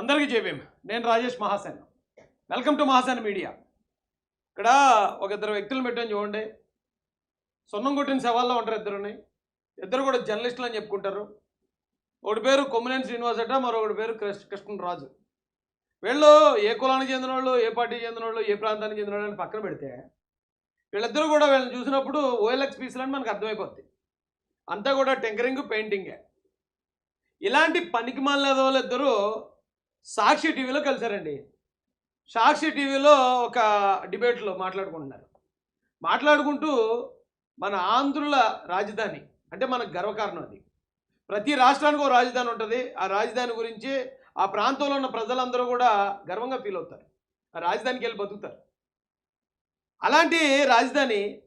అందరికీ చెప్పాం నేను Rajesh Mahasen. Welcome to Mahasen media. ఇక్కడ ఒక ఇద్దరు వ్యక్తులు పెట్టాను చూడండి. సొన్నం కొట్టిన సవాల్లో ఉంటారు ఇద్దరుని. ఇద్దరు కూడా జర్నలిస్టులు అని చెప్పుకుంటారు. ఒకటి పేరు కొమ్మినేని శ్రీనివాస్ అట మరొకటి పేరు కృష్ణ కృష్ణరాజు. వీళ్ళు ఏ కులానికి చెందిన వాళ్ళు ఏ పార్టీకి చెందిన వాళ్ళు ఏ ప్రాంతానికి చెందిన వాళ్ళు అని పక్కన పెడితే వీళ్ళిద్దరూ కూడా వీళ్ళని చూసినప్పుడు ఓఎల్ఎక్స్ పీసులు అని మనకు అర్థమైపోద్ది. అంతా కూడా టెంకరింగ్ పెయింటింగే. ఇలాంటి పనికి మాలిన వాళ్ళిద్దరూ సాక్షి టీవీలో కలిశారండి. సాక్షి టీవీలో ఒక డిబేట్లో మాట్లాడుకుంటున్నారు. మాట్లాడుకుంటూ మన ఆంధ్రుల రాజధాని అంటే మనకు గర్వకారణం అది. ప్రతి రాష్ట్రానికి ఒక రాజధాని ఉంటుంది. ఆ రాజధాని గురించి ఆ ప్రాంతంలో ఉన్న ప్రజలందరూ కూడా గర్వంగా ఫీల్ అవుతారు. ఆ రాజధానికి వెళ్ళి బతుకుతారు. అలాంటి రాజధాని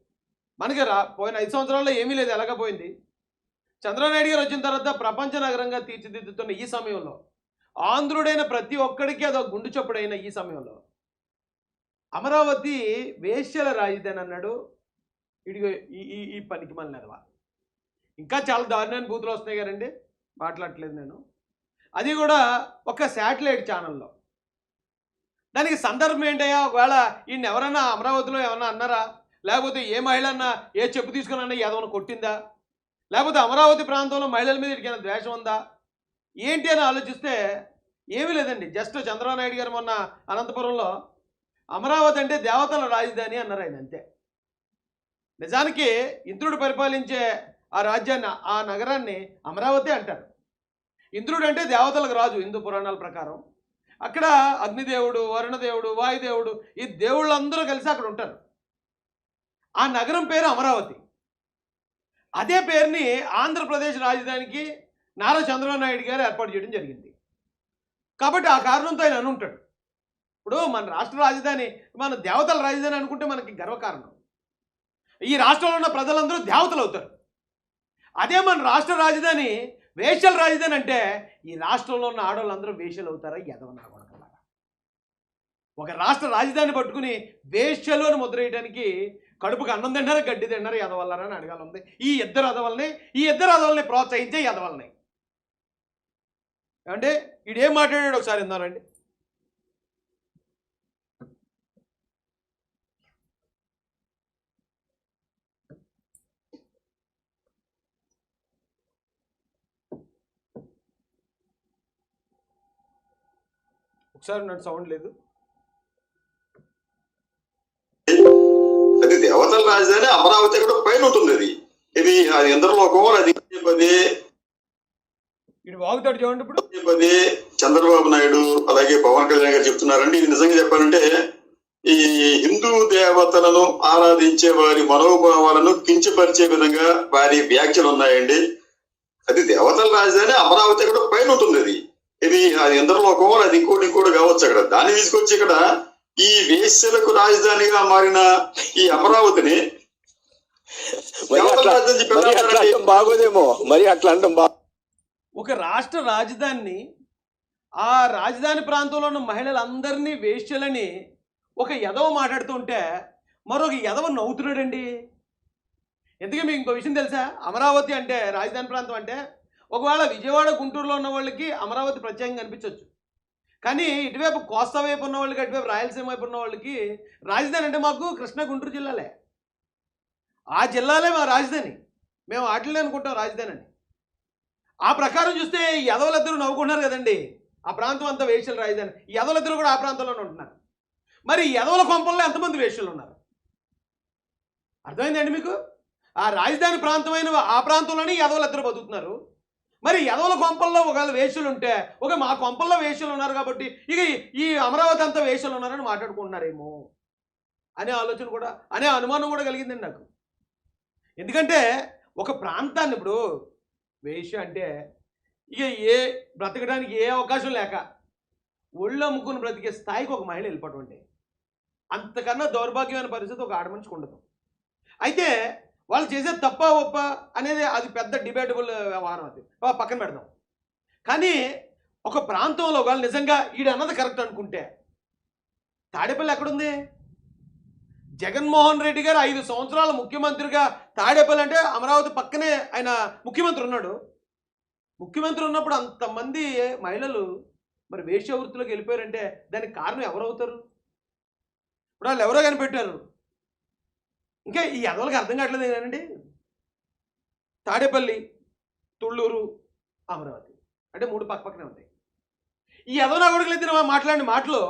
మనకి రా పోయిన ఐదు సంవత్సరాల్లో ఏమీ లేదు ఎలాగపోయింది చంద్రనాయుడు గారు వచ్చిన తర్వాత ప్రపంచ నగరంగా తీర్చిదిద్దుతున్న ఈ సమయంలో ఆంధ్రుడైన ప్రతి ఒక్కడికి అదొక గుండు చొప్పుడైన ఈ సమయంలో. అమరావతి వేశ్యల రాజధాని అన్నాడు. ఇడిగో ఈ ఈ ఈ పనికి మళ్ళీ ఇంకా చాలా దారుణమైన బూతులు వస్తున్నాయి కదండి. మాట్లాడట్లేదు నేను. అది కూడా ఒక శాటిలైట్ ఛానల్లో. దానికి సందర్భం ఏంటయ్యా? ఒకవేళ ఈయన ఎవరన్నా అమరావతిలో ఏమన్నా అన్నారా? లేకపోతే ఏ మహిళ అన్నా ఏ చెప్పు తీసుకుని అన్నా ఏదైనా కొట్టిందా? లేకపోతే అమరావతి ప్రాంతంలో మహిళల మీద ఇడికైనా ద్వేషం ఉందా? ఏంటి అని ఆలోచిస్తే ఏమీ లేదండి. జస్ట్ చంద్రబాబు నాయుడు గారు మొన్న అనంతపురంలో అమరావతి అంటే దేవతల రాజధాని అన్నారు ఆయన అంతే. నిజానికి ఇంద్రుడు పరిపాలించే ఆ రాజ్యాన్ని ఆ నగరాన్ని అమరావతి అంటారు. ఇంద్రుడు అంటే దేవతలకు రాజు హిందూ పురాణాల ప్రకారం. అక్కడ అగ్నిదేవుడు వరుణదేవుడు వాయుదేవుడు ఈ దేవుళ్ళందరూ కలిసి అక్కడ ఉంటారు. ఆ నగరం పేరు అమరావతి. అదే పేరుని ఆంధ్రప్రదేశ్ రాజధానికి నారా చంద్రబాబు నాయుడు గారు ఏర్పాటు చేయడం జరిగింది. కాబట్టి ఆ కారణంతో ఆయన అనుంటాడు. ఇప్పుడు మన రాష్ట్ర రాజధాని మన దేవతల రాజధాని అనుకుంటే మనకి గర్వకారణం. ఈ రాష్ట్రంలో ఉన్న ప్రజలందరూ దేవతలు అవుతారు. అదే మన రాష్ట్ర రాజధాని వేషల రాజధాని అంటే ఈ రాష్ట్రంలో ఉన్న ఆడవాళ్ళందరూ వేషలు అవుతారా ఎదవనా కొడకలారా ఒక రాష్ట్ర రాజధాని పట్టుకుని వేషలు అని ముద్ర వేయడానికి కడుపుకి అన్నం తింటారా గడ్డి తింటారా ఎదవల్లరా అని అడగాలంది ఈ ఇద్దరు అదవల్ని ఈ ఇద్దరు అదవల్ని ప్రోత్సహించే ఎదవల్ని. అంటే ఈడేం మాట్లాడాడు ఒకసారి విన్నారండి ఒకసారి నాకు సౌండ్ లేదు. అది దేవతల రాజధాని అమరావతి కూడా పైన ఉంటుంది అది ఇది అది ఇంద్రలోకం అది వాగుతాడు చూడండి ఇప్పుడు పది చంద్రబాబు నాయుడు అలాగే పవన్ కళ్యాణ్ గారు చెప్తున్నారండి. ఇది నిజంగా చెప్పాలంటే ఈ హిందూ దేవతలను ఆరాధించే వారి మనోభావాలను కించపరిచే విధంగా వారి వ్యాఖ్యలు ఉన్నాయండి. అది దేవతల రాజధాని అమరావతి కూడా పైన ఉంటుంది అది. ఇది అది ఇంద్రలోకం అది ఇంకోటి ఇంకోటి కావచ్చు అక్కడ. దాన్ని తీసుకొచ్చి ఇక్కడ ఈ వేశ్యలకు రాజధానిగా మారిన ఈ అమరావతిని మరి దేవతల అట్లా రాజధాని మరి అట్లా చెప్పాలంటే అంటాం బాగోదేమో. మరి అట్లా అంటాం బా ఒక రాష్ట్ర రాజధానిని ఆ రాజధాని ప్రాంతంలో ఉన్న మహిళలందరినీ వేష్యలని ఒక ఎదవ మాట్లాడుతుంటే మరొక ఎదవ నవ్వుతున్నాడండి. ఎందుకంటే మీకు ఇంకో విషయం తెలుసా? అమరావతి అంటే రాజధాని ప్రాంతం అంటే ఒకవేళ విజయవాడ గుంటూరులో ఉన్న వాళ్ళకి అమరావతి ప్రత్యేకంగా కనిపించవచ్చు కానీ ఇటువైపు కోస్తా వైపు ఉన్న వాళ్ళకి అటువైపు రాయలసీమ వైపు ఉన్న వాళ్ళకి రాజధాని అంటే మాకు కృష్ణా గుంటూరు జిల్లాలే. ఆ జిల్లాలే మా రాజధాని. మేము ఆటలే అనుకుంటాం రాజధాని అని. ఆ ప్రకారం చూస్తే ఈ నవ్వుకుంటున్నారు కదండి. ఆ ప్రాంతం అంతా వేషలు రాజధాని ఈ కూడా ఆ ప్రాంతంలోనే ఉంటున్నారు. మరి ఈ యదవుల కొంపల్లో ఎంతమంది వేషలు ఉన్నారు? అర్థమైందండి మీకు? ఆ రాజధాని ప్రాంతమైన ఆ ప్రాంతంలోనే యదవులిద్దరు బతుకుతున్నారు. మరి యదవుల కొంపల్లో ఒకవేళ వేషలు ఉంటే ఒక మా కొంపల్లో వేషలు ఉన్నారు కాబట్టి ఇక ఈ- ఈ అమరావతి అంతా వేషలు ఉన్నారని మాట్లాడుకుంటున్నారేమో? అనే ఆలోచన కూడా అనే అనుమానం కూడా కలిగిందండి నాకు. ఎందుకంటే ఒక ప్రాంతాన్ని ఇప్పుడు వేష అంటే ఇక ఏ బ్రతకడానికి ఏ అవకాశం లేక ఒళ్ళు అమ్ముకుని బ్రతికే స్థాయికి ఒక మహిళ వెళ్ళిపోవటం అంతకన్నా దౌర్భాగ్యమైన పరిస్థితి ఒక ఆడమనిషికి ఉండదు. అయితే వాళ్ళు చేసే తప్ప ఒప్ప అనేది అది పెద్ద డిబేటబుల్ వ్యవహారం అది. పక్కన పెడదాం. కానీ ఒక ప్రాంతంలో వాళ్ళు నిజంగా ఈడు అన్నది కరెక్ట్ అనుకుంటే తాడేపల్లి ఎక్కడుంది? జగన్మోహన్ రెడ్డి గారు ఐదు సంవత్సరాల ముఖ్యమంత్రిగా తాడేపల్లి అంటే అమరావతి పక్కనే ఆయన ముఖ్యమంత్రి ఉన్నాడు. ముఖ్యమంత్రి ఉన్నప్పుడు అంతమంది మహిళలు మరి వేశ్య వృత్తిలోకి వెళ్ళిపోయారంటే దానికి కారణం ఎవరవుతారు? ఇప్పుడు వాళ్ళు ఎవరో కనిపెట్టారు. ఇంకా ఈ ఎదవలకి అర్థం కావట్లేదు ఏంటండి తాడేపల్లి తుళ్ళూరు అమరావతి. అంటే మూడు పక్క పక్కనే ఉంటాయి. ఈ ఎదవ కొడుకులు ఇద్దరు మాట్లాడిన మాటలు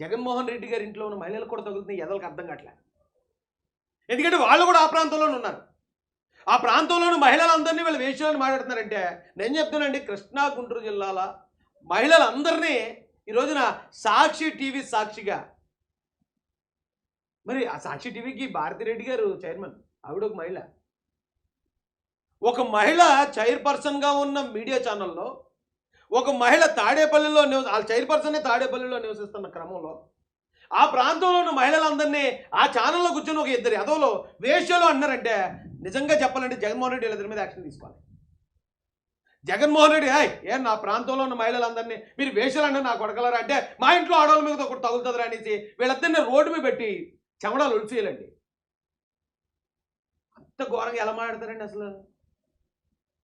జగన్మోహన్ రెడ్డి గారి ఇంట్లో ఉన్న మహిళలకు కూడా తగులుతుంది ఎదలకు అర్థం కావట్లేదు ఎందుకంటే వాళ్ళు కూడా ఆ ప్రాంతంలోనే ఉన్నారు. ఆ ప్రాంతంలోని మహిళలందరినీ వీళ్ళు వేషాలను మాట్లాడుతున్నారంటే నేను చెప్తానండి కృష్ణా గుంటూరు జిల్లాల మహిళలందరినీ ఈ రోజున సాక్షి టీవీ సాక్షిగా. మరి ఆ సాక్షి టీవీకి భారతిరెడ్డి గారు చైర్మన్ ఆవిడ ఒక మహిళ. ఒక మహిళ చైర్పర్సన్గా ఉన్న మీడియా ఛానల్లో ఒక మహిళ తాడేపల్లిలో నివస వాళ్ళ చైర్పర్సనే తాడేపల్లిలో నివసిస్తున్న క్రమంలో ఆ ప్రాంతంలో ఉన్న మహిళలందరినీ ఆ ఛానల్లో కూర్చొని ఒక ఇద్దరు ఎదవలో వేష్యలో అన్నారంటే నిజంగా చెప్పాలంటే జగన్మోహన్ రెడ్డి వీళ్ళిద్దరి మీద యాక్షన్ తీసుకోవాలి. జగన్మోహన్ రెడ్డి హాయ్ ఏ నా ప్రాంతంలో ఉన్న మహిళలందరినీ మీరు వేషాలు అంటే నా కొడగలరా అంటే మా ఇంట్లో ఆడవాళ్ళ మీద ఒకటి తగులుతుందిరా అనేసి వీళ్ళిద్దరిని రోడ్డు మీద పెట్టి చెమడాలు ఒలిచేయాలండి. అంత ఘోరంగా ఎలా మాట్లాడతారండి అసలు?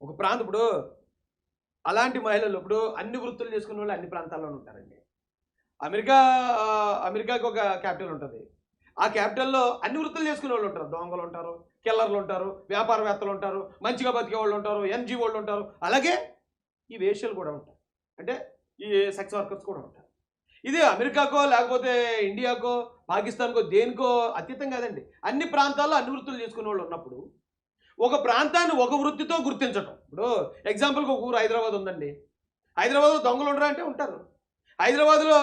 ఒక ప్రాంతం ఇప్పుడు అలాంటి మహిళలు ఇప్పుడు అన్ని వృత్తులు చేసుకునే వాళ్ళు అన్ని ప్రాంతాల్లోనే ఉంటారండి. అమెరికా అమెరికాకి ఒక క్యాపిటల్ ఉంటుంది. ఆ క్యాపిటల్లో అన్ని వృత్తులు చేసుకునే వాళ్ళు ఉంటారు. దొంగలు ఉంటారు కిల్లర్లు ఉంటారు వ్యాపారవేత్తలు ఉంటారు మంచిగా బతికే వాళ్ళు ఉంటారు ఎన్జీ వాళ్ళు ఉంటారు. అలాగే ఈ వేష్యలు కూడా ఉంటారు అంటే ఈ సెక్స్ వర్కర్స్ కూడా ఉంటారు. ఇది అమెరికాకో లేకపోతే ఇండియాకో పాకిస్తాన్కో దేనికో అతీతం కాదండి. అన్ని ప్రాంతాల్లో అన్ని వృత్తులు చేసుకునే వాళ్ళు ఉన్నప్పుడు ఒక ప్రాంతాన్ని ఒక వృత్తితో గుర్తించటం. ఇప్పుడు ఎగ్జాంపుల్కి ఒక ఊరు హైదరాబాద్ ఉందండి. హైదరాబాద్లో దొంగలు ఉండరా అంటే ఉంటారు. హైదరాబాద్లో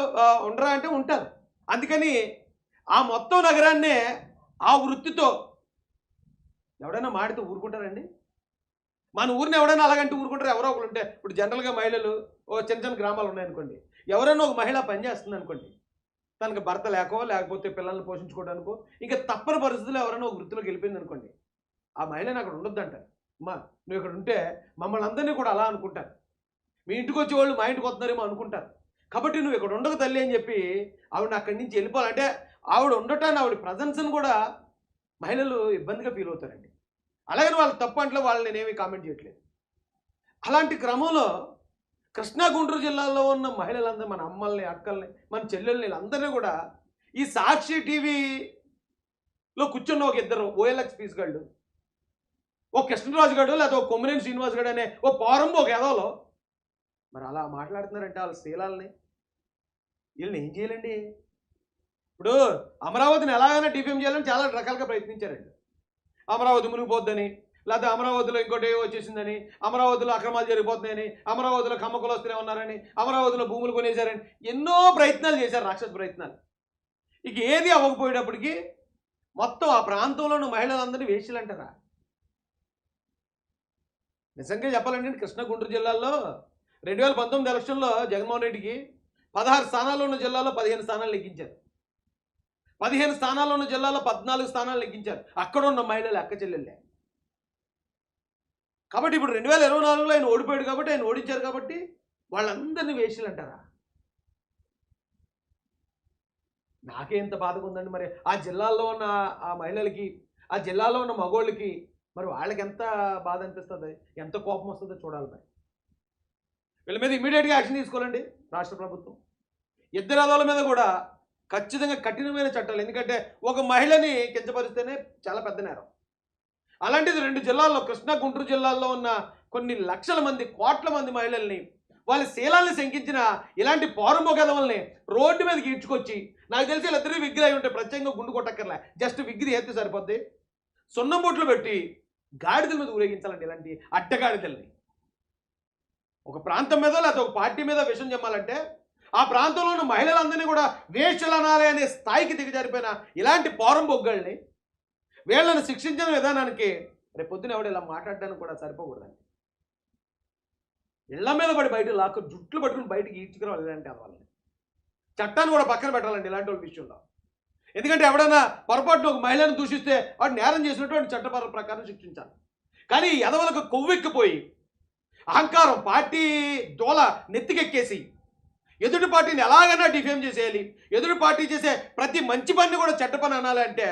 ఉండరా అంటే ఉంటారు. అందుకని ఆ మొత్తం నగరాన్నే ఆ వృత్తితో ఎవడైనా మాడితే ఊరుకుంటారండి? మన ఊరిని ఎవడైనా అలాగంటే ఊరుకుంటారు. ఎవరో ఒకరు ఉంటే ఇప్పుడు జనరల్గా మహిళలు ఓ చిన్న చిన్న గ్రామాలు ఉన్నాయనుకోండి. ఎవరైనా ఒక మహిళ పనిచేస్తుంది అనుకోండి తనకు భర్త లేకో లేకపోతే పిల్లల్ని పోషించుకోవడానికో ఇంకా తప్పని పరిస్థితుల్లో ఎవరైనా ఒక వృత్తిలోకి వెళ్ళిపోయింది అనుకోండి ఆ మహిళను అక్కడ ఉండొద్దంటారు అమ్మా నువ్వు ఇక్కడ ఉంటే మమ్మల్ని అందరినీ కూడా అలా అనుకుంటారు. మీ ఇంటికి వచ్చే వాళ్ళు మా ఇంటికి వస్తున్నారేమో అనుకుంటారు. కాబట్టి నువ్వు ఇక్కడ ఉండకు తల్లి అని చెప్పి ఆవిడ అక్కడి నుంచి వెళ్ళిపోవాలంటే ఆవిడ ఉండటాన్ని ఆవిడ ప్రజెన్స్ని కూడా మహిళలు ఇబ్బందిగా ఫీల్ అవుతారండి. అలాగని వాళ్ళు తప్పు అంటే వాళ్ళని నేనేమి కామెంట్ చేయట్లేదు. అలాంటి క్రమంలో కృష్ణా గుంటూరు జిల్లాలో ఉన్న మహిళలందరూ మన అమ్మల్ని అక్కల్ని మన చెల్లెల్ని అందరినీ కూడా ఈ సాక్షి టీవీలో కూర్చున్న ఒక ఇద్దరు ఓఎల్ఎక్స్ పీస్ గాళ్ళు ఓ కృష్ణరాజు గడు లేదా ఓ కొమ్మరేని శ్రీనివాస్ గారు అనే ఓ పారం ఒక ఎదవలో మరి అలా మాట్లాడుతున్నారంటే వాళ్ళ శీలాలని? వీళ్ళని ఏం చేయాలండి? ఇప్పుడు అమరావతిని ఎలాగైనా డిఫేమ్ చేయాలని చాలా రకాలుగా ప్రయత్నించారండి. అమరావతి మునిగిపోద్దని లేకపోతే అమరావతిలో ఇంకోటి వచ్చేసిందని అమరావతిలో అక్రమాలు జరిగిపోతున్నాయని అమరావతిలో కమ్మకులు వస్తూనే ఉన్నారని అమరావతిలో భూములు కొనేశారని ఎన్నో ప్రయత్నాలు చేశారు రాక్షస ప్రయత్నాలు. ఇక ఏది అవ్వకపోయేటప్పటికీ మొత్తం ఆ ప్రాంతంలో మహిళలందరినీ వేషలు అంటారా నిజంగా చెప్పాలంటే కృష్ణ గుంటూరు జిల్లాలో రెండు వేల పంతొమ్మిది ఎలక్షన్లో జగన్మోహన్ రెడ్డికి పదహారు స్థానాలు ఉన్న జిల్లాలో పదిహేను స్థానాలు లెక్కించారు. పదిహేను స్థానాలు ఉన్న జిల్లాలో పద్నాలుగు స్థానాలు లెక్కించారు. అక్కడ ఉన్న మహిళలు అక్క చెల్లెళ్ళే. కాబట్టి ఇప్పుడు రెండు వేల ఇరవై నాలుగులో ఆయన ఓడిపోయాడు కాబట్టి ఆయన ఓడించారు కాబట్టి వాళ్ళందరినీ వేషలు అంటారా నాకే ఇంత బాధగా ఉందండి మరి. ఆ జిల్లాల్లో ఉన్న ఆ మహిళలకి ఆ జిల్లాలో ఉన్న మగోళ్ళకి మరి వాళ్ళకి ఎంత బాధ అనిపిస్తుంది? ఎంత కోపం వస్తుందో చూడాలి మరి. వీళ్ళ మీద ఇమీడియట్గా యాక్షన్ తీసుకోవాలండి రాష్ట్ర ప్రభుత్వం. ఇద్దరు అదోల మీద కూడా ఖచ్చితంగా కఠినమైన చట్టాలు. ఎందుకంటే ఒక మహిళని కించపరిస్తేనే చాలా పెద్ద నేరం. అలాంటిది రెండు జిల్లాల్లో కృష్ణా గుంటూరు జిల్లాల్లో ఉన్న కొన్ని లక్షల మంది కోట్ల మంది మహిళల్ని వాళ్ళ శీలాల్ని శంకించిన ఇలాంటి పౌరమొగదవల్ని రోడ్డు మీదకి ఈడ్చుకొచ్చి నాకు తెలిసి వీళ్ళిద్దరి విగ్రహం అయి ఉంటే ప్రత్యేకంగా గుండు కొట్టక్కర్లే. జస్ట్ విగ్రహం ఎత్తి సరిపోద్ది. సున్నం పెట్టి గాడిదల మీద ఊరేగించాలండి ఇలాంటి అడ్డగాడిదల్ని ఒక ప్రాంతం మీద లేకపోతే ఒక పార్టీ మీద విషయం చెప్పాలంటే ఆ ప్రాంతంలో ఉన్న మహిళలందరినీ కూడా వేషలనాలి అనే స్థాయికి దిగజారిపోయిన ఇలాంటి పౌరం బొగ్గల్ని వీళ్ళని శిక్షించిన విధానానికి రేపు పొద్దున ఎవడు ఇలా మాట్లాడడానికి కూడా సరిపోకూడదండి. ఇళ్ళ మీద పడి బయట లాక్కు జుట్లు పట్టుకుని బయటకి ఈడ్చుకురావాలి ఇలాంటి వాళ్ళని చట్టాన్ని కూడా పక్కన పెట్టాలండి ఇలాంటి వాళ్ళ విషయంలో. ఎందుకంటే ఎవడైనా పొరపాటున ఒక మహిళను దూషిస్తే వాడు నేరం చేసినటువంటి చట్టపర ప్రకారం శిక్షించాలి. కానీ ఎదవలకు కొవ్వెక్కిపోయి అహంకారం పార్టీ దోల నెత్తికెక్కేసి ఎదుటి పార్టీని ఎలాగైనా డిఫేమ్ చేసేయాలి. ఎదుటి పార్టీ చేసే ప్రతి మంచి పని కూడా చెడ్డ పని అనాలంటే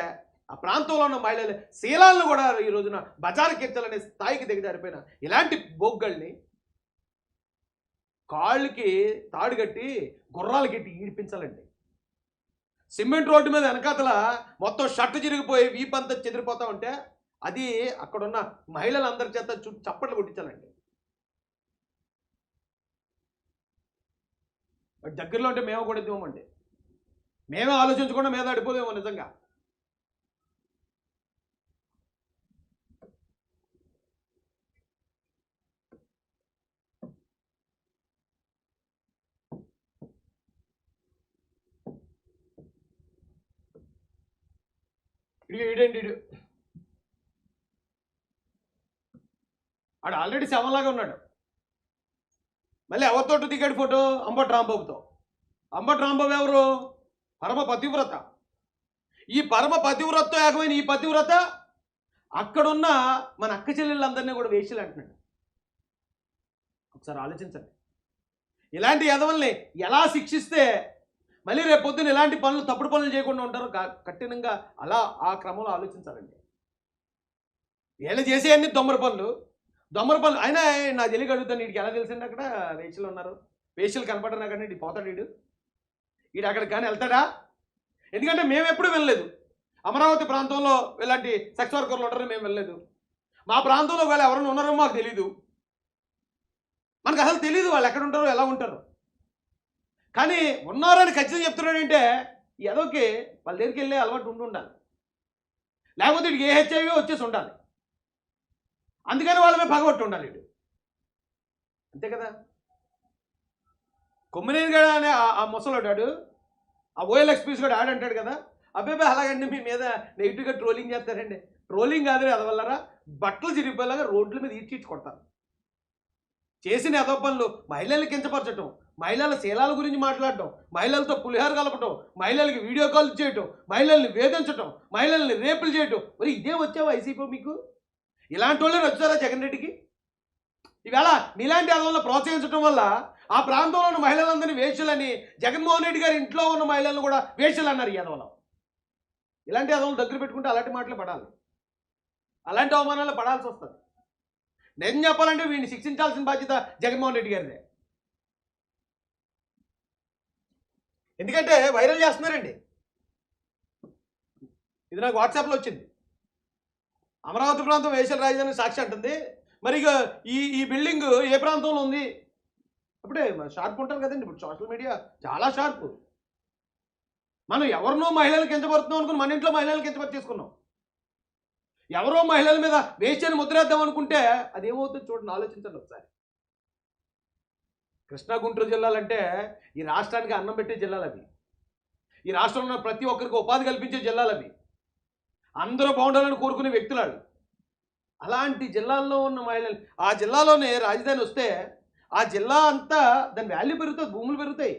ఆ ప్రాంతంలో ఉన్న మహిళలు శీలాలను కూడా ఈ రోజున బజారుకెచ్చాలనే స్థాయికి దిగజారిపోయిన ఇలాంటి బొగ్గల్ని కాళ్ళకి తాడు కట్టి గుర్రాలు ఈడిపించాలండి. సిమెంట్ రోడ్డు మీద వెనకాతల మొత్తం షర్ట్ చిరిగిపోయి వీపంతా చెదిరిపోతా ఉంటే అది అక్కడున్న మహిళలందరి చేత చూ చప్పట్లు కొట్టించాలండి. దగ్గరలో ఉంటే మేము కూడా ఇద్దామండి మేమే ఆలోచించకుండా మీద అడిపోదేమో నిజంగా. ఇడు ఇడండి ఇడు ఆడు ఆల్రెడీ శవంలాగా ఉన్నాడు. మళ్ళీ ఎవరితోటి దిగాడు ఫోటో అంబట్ రాంబాబుతో. అంబట్ రాంబాబు ఎవరు? పరమ పతివ్రత. ఈ పరమ పతివ్రతతో ఏకమైన ఈ పతివ్రత అక్కడున్న మన అక్క చెల్లెళ్ళందరినీ కూడా వేషలు అంటున్నాడు. ఒకసారి ఆలోచించండి. ఇలాంటి ఎదవల్ని ఎలా శిక్షిస్తే మళ్ళీ రేపు పొద్దున్న ఇలాంటి పనులు తప్పుడు పనులు చేయకుండా ఉంటారు కఠినంగా అలా ఆ క్రమంలో ఆలోచించాలండి. వీళ్ళు చేసే అన్ని దొమ్మర పనులు. దొమ్మర పనులు. అయినా నా తెలియక అడుగుతాను వీడికి ఎలా తెలిసింది అక్కడ? వేషలు ఉన్నారు. వేషలు కనపడరు అక్కడ అంటే పోతాడు వీడు. వీడు అక్కడికి కానీ వెళ్తాడా? ఎందుకంటే మేము ఎప్పుడూ వెళ్ళలేదు. అమరావతి ప్రాంతంలో ఇలాంటి సెక్స్ వర్కర్లు ఉంటారని మేము వెళ్ళలేదు. మా ప్రాంతంలో వాళ్ళు ఎవరైనా ఉన్నారో మాకు తెలీదు. మనకు అసలు తెలియదు వాళ్ళు ఎక్కడ ఉంటారో ఎలా ఉంటారు. కానీ ఉన్నారని ఖచ్చితంగా చెప్తున్నాడంటే ఎదోకి వాళ్ళ దగ్గరికి వెళ్ళే అలవాటు ఉండి ఉండాలి. లేకపోతే వీడికి ఏ హెచ్ఐవి వచ్చేసి ఉండాలి. అందుకని వాళ్ళ మీద పగబట్టి ఉండాలి వీడు. అంతే కదా? కొమ్మినేని గడ అనే ఆ- ఆ ముసలోడాడు ఆ ఓఎల్ ఎక్స్పీరియన్స్ కూడా ఆడంటాడు కదా? అబ్బాయి అలాగండి మీ మీద నెగిటివ్గా ట్రోలింగ్ చేస్తారండి. ట్రోలింగ్ కాదు అదవల్లరా. బట్టలు చిరిగిపోయేలాగా రోడ్ల మీద ఈడ్చి కొడతారు. చేసిన అదో పనులు మహిళల్ని కించపరచటం మహిళల శీలాల గురించి మాట్లాడటం మహిళలతో పులిహార కలపటం మహిళలకి వీడియో కాల్ చేయటం మహిళల్ని వేధించటం మహిళల్ని రేపులు చేయటం. మరి ఇదే వచ్చావా ఐసీపీ మీకు? ఇలాంటి వాళ్ళే వచ్చారా జగన్ రెడ్డికి? ఇవాళ మీలాంటి అదవులను ప్రోత్సహించడం వల్ల ఆ ప్రాంతంలో ఉన్న మహిళలందరినీ వేషలని జగన్మోహన్ రెడ్డి గారి ఇంట్లో ఉన్న మహిళలను కూడా వేషలు అన్నారు ఈ ఇలాంటి అదవులు దగ్గర పెట్టుకుంటే అలాంటి మాటలు పడాలి. అలాంటి అవమానాలు పడాల్సి వస్తుంది. నేను చెప్పాలంటే వీడిని శిక్షించాల్సిన బాధ్యత జగన్మోహన్ రెడ్డి గారిదే. ఎందుకంటే వైరల్ చేస్తున్నారండి. ఇది నాకు వాట్సాప్లో వచ్చింది. అమరావతి ప్రాంతం వేసల రాజధాని సాక్షి అంటుంది. మరి ఇక ఈ ఈ బిల్డింగ్ ఏ ప్రాంతంలో ఉంది? అప్పుడే షార్ప్ ఉంటారు కదండి. ఇప్పుడు సోషల్ మీడియా చాలా షార్ప్. మనం ఎవరినో మహిళలు కించబడుతున్నాం అనుకుని మన ఇంట్లో మహిళలు కించపరిచేసుకున్నాం ఎవరో మహిళల మీద వేశ్యని ముద్రేద్దాం అనుకుంటే అదేమవుతుంది చూడండి ఆలోచించండి ఒకసారి. కృష్ణా గుంటూరు జిల్లాలంటే ఈ రాష్ట్రానికి అన్నం పెట్టే జిల్లాలు అవి ఈ రాష్ట్రంలో ఉన్న ప్రతి ఒక్కరికి ఉపాధి కల్పించే జిల్లాలు అవి అందరూ బాగుండాలని కోరుకునే వ్యక్తులు అలాంటి జిల్లాల్లో ఉన్న మహిళలు ఆ జిల్లాలోనే రాజధాని వస్తే ఆ జిల్లా అంతా దాని వాల్యూ పెరుగుతుంది భూములు పెరుగుతాయి.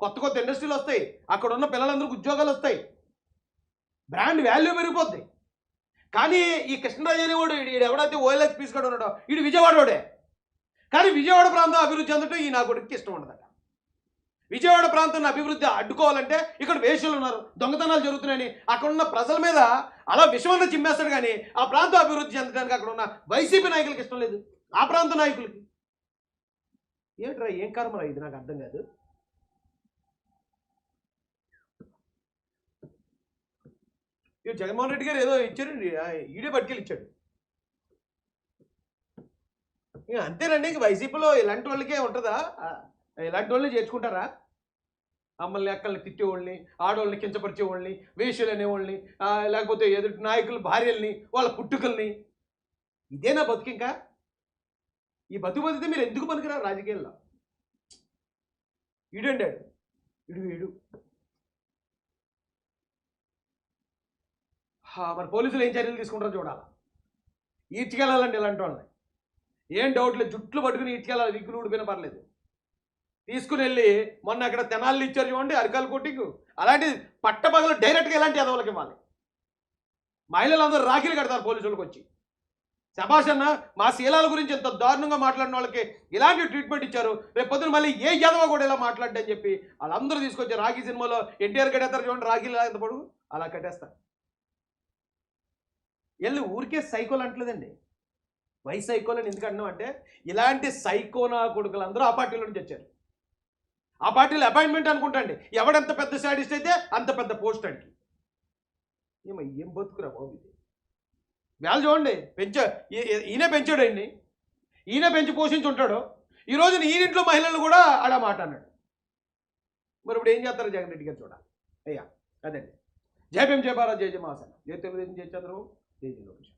కొత్త కొత్త ఇండస్ట్రీలు వస్తాయి. అక్కడ ఉన్న పిల్లలందరికీ ఉద్యోగాలు వస్తాయి. బ్రాండ్ వాల్యూ పెరిగిపోద్ది. కానీ ఈ కృష్ణరాజు అనేవాడు ఈడు ఎవడైతే ఓఎల్ఎస్ పీస్ కూడా ఉన్నాడో ఈడు విజయవాడోడే కానీ విజయవాడ ప్రాంతం అభివృద్ధి చెందటం ఈ నా కొడుకు ఇష్టం ఉండదట. విజయవాడ ప్రాంతాన్ని అభివృద్ధి అడ్డుకోవాలంటే ఇక్కడ వేషులు ఉన్నారు దొంగతనాలు జరుగుతున్నాయని అక్కడ ఉన్న ప్రజల మీద అలా విషమన్న చిమ్మేస్తాడు కానీ ఆ ప్రాంతం అభివృద్ధి చెందడానికి అక్కడ ఉన్న వైసీపీ నాయకులకి ఇష్టం లేదు. ఆ ప్రాంత నాయకులకి. ఏమిట్రా ఏం కర్మరా ఇది? నాకు అర్థం కాదు. ఇక జగన్మోహన్ రెడ్డి గారు ఏదో ఇచ్చారండి ఈడే పట్టుకెళ్ళి ఇచ్చాడు. ఇక అంతేనండి ఇంక వైసీపీలో ఇలాంటి వాళ్ళకే ఉంటుందా? ఇలాంటి వాళ్ళని చేర్చుకుంటారా? అమ్మల్ని అక్కల్ని తిట్టేవాళ్ళని ఆడవాళ్ళని కించపరిచేవాళ్ళని వేషలు అనేవాళ్ళని లేకపోతే ఎదుటి నాయకుల భార్యల్ని వాళ్ళ పుట్టుకల్ని. ఇదేనా బతుకు ఇంకా? ఈ బతుకు బతికితే మీరు ఎందుకు పనికిరా రాజకీయాల్లో? ఈడండి ఆడు. ఇడు. హా, మరి పోలీసులు ఏం చర్యలు తీసుకుంటారో చూడాలి. ఈడ్చికెళ్ళాలండి ఇలాంటి వాళ్ళని. ఏం డౌట్ లేదు. జుట్లు పట్టుకుని ఇటుకెళ్ళాలి. విగ్గులు ఊడిపోయినా పర్లేదు. తీసుకుని వెళ్ళి మొన్న అక్కడ తెనాళ్ళు ఇచ్చారు చూడండి అరికాల కొట్టికు. అలాంటి పట్టపగలు డైరెక్ట్గా ఎలాంటి ఎదవలకి ఇవ్వాలి? మహిళలందరూ రాఖీలు కడతారు పోలీసులకు వచ్చి. శభాష్ అన్న మా శీలాల గురించి ఎంత దారుణంగా మాట్లాడిన వాళ్ళకి ఇలాంటి ట్రీట్మెంట్ ఇచ్చారు. రేపు పొద్దున మళ్ళీ ఏ యదవ కూడా ఇలా మాట్లాడని చెప్పి వాళ్ళందరూ తీసుకొచ్చి రాఖీ సినిమాలో ఎన్టీఆర్ కట్టేస్తారు చూడండి రాఖీలు ఎంత పొడుగు? అలా కట్టేస్తారు. వెళ్ళి ఊరికే సైకోలు అంటలేదండి. వై సైకోలని ఎందుకు అంటున్నాం అంటే ఇలాంటి సైకోనా కొడుకులందరూ ఆ పార్టీలో నుంచి వచ్చారు. ఆ పార్టీలో అపాయింట్మెంట్ అనుకుంటాండి ఎవడెంత పెద్ద స్టాటిస్ట్ అయితే అంత పెద్ద పోస్ట్ అడిగి ఏమో ఏం బతుకురా బాబు ఇది. వేళ చూడండి పెంచా ఈ- ఈయన పెంచాడు ఆయన్ని. ఈయన పెంచి పోషించి ఉంటాడు. ఈ రోజున ఈయనింట్లో మహిళలు కూడా ఆడ మాట అన్నాడు. మరి ఇప్పుడు ఏం చేస్తారు జగన్ రెడ్డి గారు చూడాలి. అయ్యా అదండి. జయపేం భీం జయ భారత్ జయ తెలుగుదేశం జయ చంద్రబాబు జయ జయ లోకేష్.